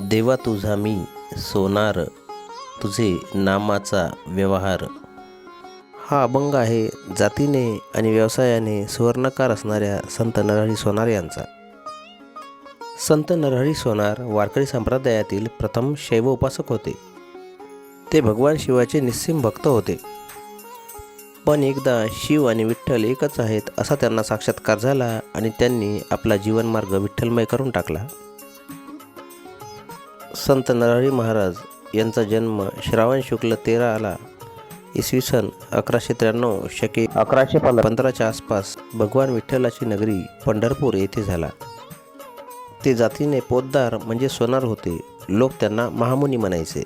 देवा तुझा मी सोनार तुझे नामाचा व्यवहार. हा अभंग आहे जातीने आणि व्यवसायाने सुवर्णकार असणाऱ्या संत नरहरी सोनार यांचा. संत नरहरी सोनार वारकरी संप्रदायातील प्रथम शैव उपासक होते. ते भगवान शिवाचे निस्सिम भक्त होते. पण एकदा शिव आणि विठ्ठल एकच आहेत असा त्यांना साक्षात्कार झाला आणि त्यांनी आपला जीवनमार्ग विठ्ठलमय करून टाकला. संत नरहरी महाराज यांचा जन्म श्रावण शुक्ल तेरा आला इसवी सन अकराशे त्र्याण्णव शके अकराशे पंधराच्या आसपास भगवान विठ्ठलाची नगरी पंढरपूर येथे झाला. ते जातीने पोतदार म्हणजे सोनार होते लोक त्यांना महामुनी म्हणायचे.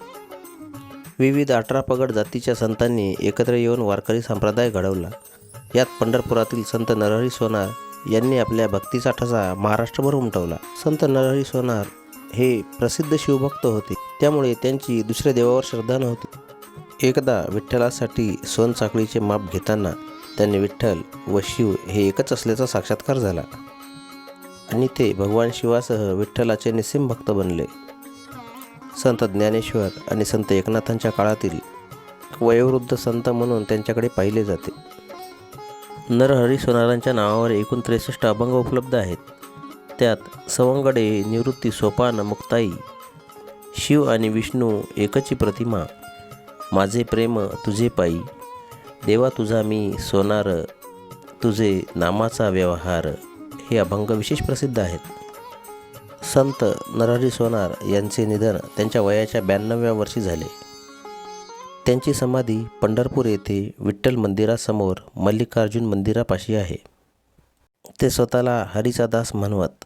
विविध अठरा पगड जातीच्या संतांनी एकत्र येऊन वारकरी संप्रदाय घडवला. यात पंढरपुरातील संत नरहरी सोनार यांनी आपल्या भक्तीचा ठसा महाराष्ट्रभर उमटवला. संत नरहरी सोनार हे प्रसिद्ध शिवभक्त होते. त्यामुळे त्यांची दुसऱ्या देवावर श्रद्धा नव्हती. एकदा विठ्ठलासाठी सोनसाखळीचे माप घेताना त्यांनी विठ्ठल व शिव हे एकच असल्याचा साक्षात्कार झाला. आणि ते भगवान शिवासह विठ्ठलाचे निसिम भक्त बनले. संत ज्ञानेश्वर आणि संत एकनाथांच्या काळातील वयोवृद्ध संत म्हणून त्यांच्याकडे पाहिले जाते. नरहरी सोनारांच्या नावावर एकूण त्रेसष्ट अभंग उपलब्ध आहेत. त्यात सवंगडे निवृत्ती सोपान मुक्ताई शिव आणि विष्णू एकची प्रतिमा. माझे प्रेम तुझे पायी. देवा तुझा मी सोनार तुझे नामाचा व्यवहार. हे अभंग विशेष प्रसिद्ध आहेत. संत नरहरी सोनार यांचे निधन त्यांच्या वयाच्या ब्याण्णव्या वर्षी झाले. त्यांची समाधी पंढरपूर येथे विठ्ठल मंदिरासमोर मल्लिकार्जुन मंदिरापाशी आहे. ते स्वतःला हरीचा दास म्हणवत.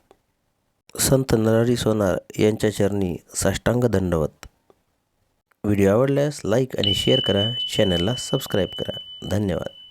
संत नरारी सोनार यांच्या चरणी साष्टांग दंडवत. व्हिडिओ आवडल्यास लाईक आणि शेअर करा. चॅनलला सबस्क्राईब करा. धन्यवाद.